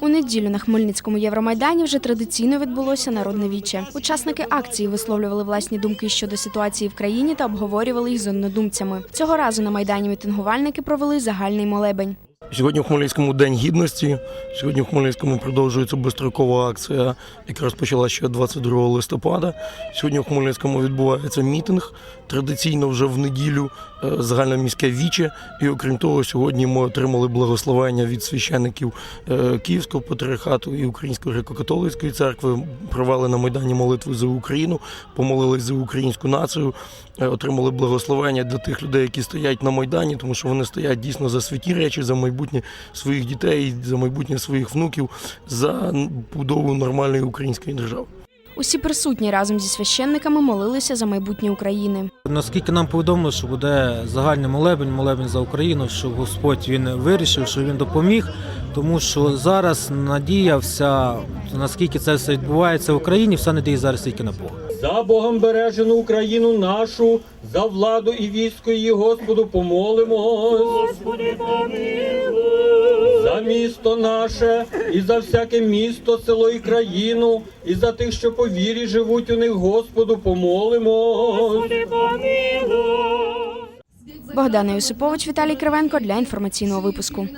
У неділю на Хмельницькому Євромайдані вже традиційно відбулося народне віче. Учасники акції висловлювали власні думки щодо ситуації в країні та обговорювали їх з однодумцями. Цього разу на майдані мітингувальники провели загальний молебень. Сьогодні в Хмельницькому день гідності. Сьогодні в Хмельницькому продовжується безстрокова акція, яка розпочала ще 22 листопада. Сьогодні в Хмельницькому відбувається мітинг. Традиційно вже в неділю е, загальноміське віче. І окрім того, сьогодні ми отримали благословення від священиків е, Київського патріархату і Української греко-католицької церкви. Провели на майдані молитви за Україну, помолились за українську націю, е, отримали благословення для тих людей, які стоять на майдані, тому що вони стоять дійсно за святі речі, за майбутнє своїх дітей, за майбутнє своїх внуків, за будову нормальної української держави. Усі присутні разом зі священниками молилися за майбутнє України. Наскільки нам повідомили, що буде загальний молебень, молебень за Україну, що Господь він вирішив, що він допоміг, тому що зараз надія вся, наскільки це все відбувається в Україні, вся надія зараз тільки на Бога. За Богом бережену Україну нашу, за владу і військо її, Господу, помолимось. Господи, За місто наше, і за всяке місто, село і країну, і за тих, що по вірі живуть у них, Господу, помолимо. Богдана Юсипович, Віталій Кривенко для інформаційного випуску.